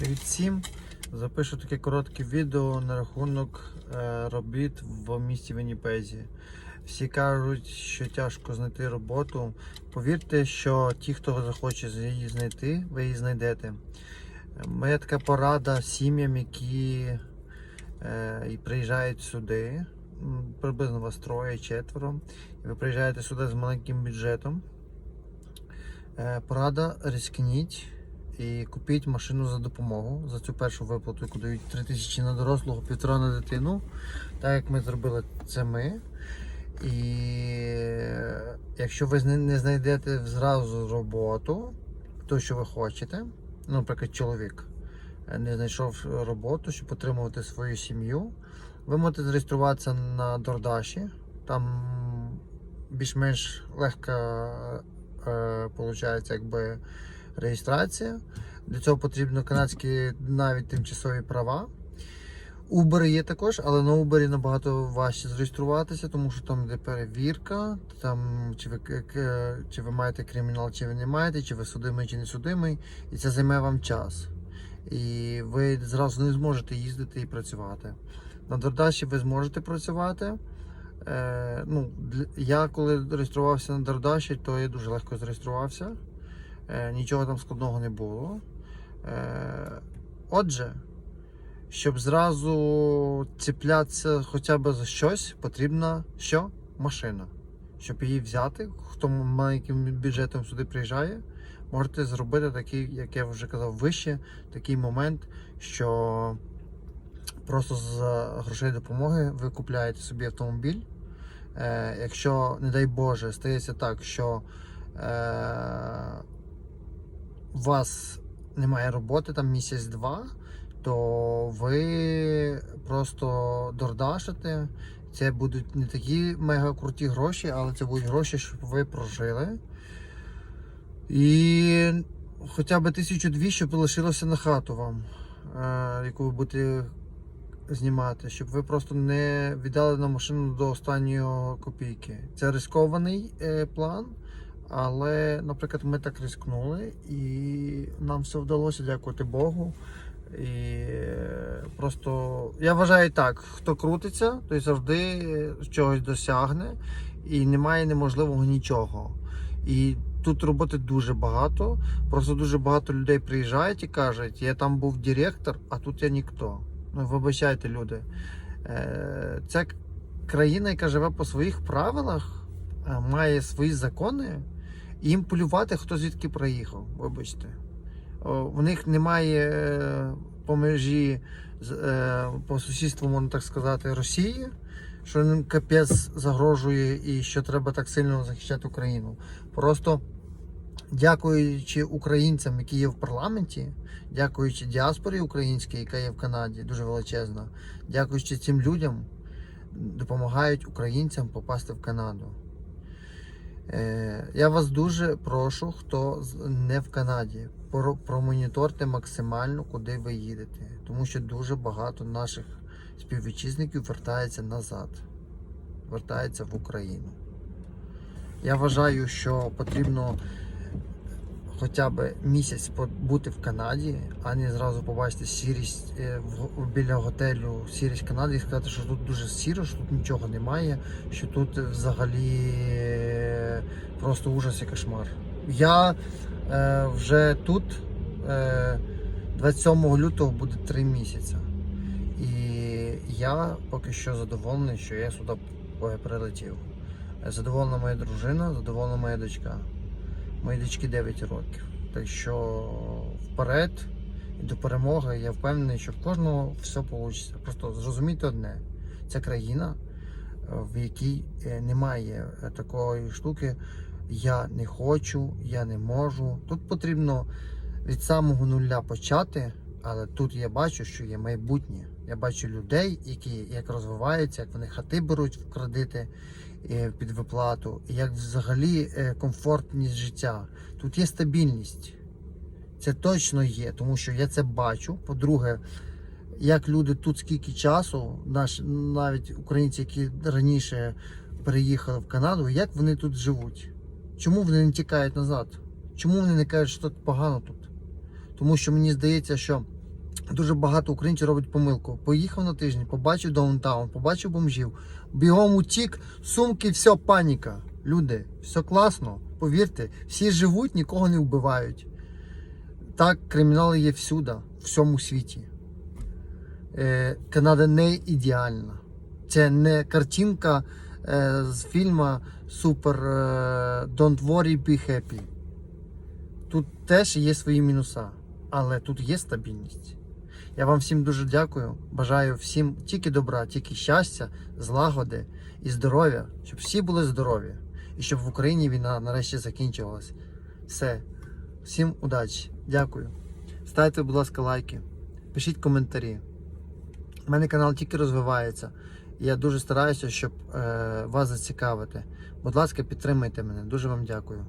Привіт всім! Запишу таке коротке відео на рахунок е, робіт в місті Вінніпезі. Всі кажуть, що тяжко знайти роботу. Повірте, що ті, хто захоче її знайти, ви її знайдете. Моя така порада сім'ям, які е, приїжджають сюди. Приблизно вас троє, четверо. І ви приїжджаєте сюди з маленьким бюджетом. Е, порада ризикніть і купіть машину за допомогу за цю першу виплату, яку дають 3 тисячі на дорослого, півтора на дитину. Так як ми зробили це ми. І е, якщо ви не знайдете зразу роботу, то що ви хочете, ну, наприклад, чоловік е, не знайшов роботу, щоб отримувати свою сім'ю, ви можете зареєструватися на Дордаші. Там більш-менш легка е, получається, якби реєстрація. Для цього потрібно канадські навіть тимчасові права. Uber є також, але на Uber набагато важче зареєструватися, тому що там йде перевірка, там чи ви, чи ви маєте кримінал, чи ви не маєте, чи ви судимий, чи не судимий, і це займе вам час. І ви зразу не зможете їздити і працювати. На Дордаші ви зможете працювати. Е, ну, я коли реєструвався на Дордаші, то я дуже легко зареєструвався. Е, нічого там складного не було. Е, отже, щоб зразу цеплятися хоча б за щось, потрібна що? Машина. Щоб її взяти, хто маленьким бюджетом сюди приїжджає, можете зробити такий, як я вже казав, вище, такий момент, що просто з грошей допомоги ви купляєте собі автомобіль. Е, якщо, не дай Боже, стається так, що у вас немає роботи там місяць-два, то ви просто дордашите. Це будуть не такі мега круті гроші, але це будуть гроші, щоб ви прожили. І хоча б тисячу дві, щоб лишилося на хату вам, е, яку ви будете знімати, щоб ви просто не віддали на машину до останньої копійки. Це рискований е, план. Але, наприклад, ми так ризикнули, і нам все вдалося, дякувати Богу. І е, просто я вважаю так: хто крутиться, той завжди чогось досягне, і немає неможливого нічого. І тут роботи дуже багато. Просто дуже багато людей приїжджають і кажуть, я там був директор, а тут я ніхто. Ну, вибачайте, люди. Е, Ця країна, яка живе по своїх правилах, е, має свої закони, їм полювати, хто звідки приїхав. Вибачте. В них немає е, по межі е, по сусідству, можна так сказати, Росії, що їм капець загрожує і що треба так сильно захищати Україну. Просто дякуючи українцям, які є в парламенті, дякуючи діаспорі українській, яка є в Канаді, дуже величезна, дякуючи цим людям, допомагають українцям попасти в Канаду. Е, Я вас дуже прошу, хто не в Канаді, промоніторте максимально, куди ви їдете, тому що дуже багато наших співвітчизників вертається назад, вертається в Україну. Я вважаю, що потрібно хоча б місяць бути в Канаді, а не зразу побачити сірість е, біля готелю, сірість Канади і сказати, що тут дуже сіро, що тут нічого немає, що тут взагалі просто ужас і кошмар. Я е, вже тут е, 27 лютого буде 3 місяці. І я поки що задоволений, що я сюди прилетів. Задоволена моя дружина, задоволена моя дочка. Моїй дочці 9 років. Так що вперед і до перемоги я впевнений, що в кожного все вийде. Просто зрозумійте одне: це країна, в якій е, немає е, такої штуки. Я не хочу, я не можу. Тут потрібно від самого нуля почати, але тут я бачу, що є майбутнє. Я бачу людей, які як розвиваються, як вони хати беруть в кредити е, під виплату, як взагалі е, комфортність життя. Тут є стабільність. Це точно є, тому що я це бачу. По-друге, як люди тут скільки часу, навіть українці, які раніше переїхали в Канаду, як вони тут живуть? Чому вони не тікають назад? Чому вони не кажуть, що тут погано тут? Тому що мені здається, що Дуже багато українців робить помилку. Поїхав на тиждень, побачив даунтаун, побачив бомжів, бігом утік, сумки, все, паніка. Люди, все класно, повірте, всі живуть, нікого не вбивають. Так, кримінали є всюди, в всьому світі. Е, Канада не ідеальна. Це не картинка з фільму Супер е, Don't worry, be happy. Тут теж є свої мінуса, але тут є стабільність. Я вам всім дуже дякую. Бажаю всім тільки добра, тільки щастя, злагоди і здоров'я, щоб всі були здорові і щоб в Україні війна нарешті закінчилась. Все. Всім удачі. Дякую. Ставте, будь ласка, лайки, пишіть коментарі. У мене канал тільки розвивається. Я дуже стараюся, щоб е, вас зацікавити. Будь ласка, підтримайте мене. Дуже вам дякую.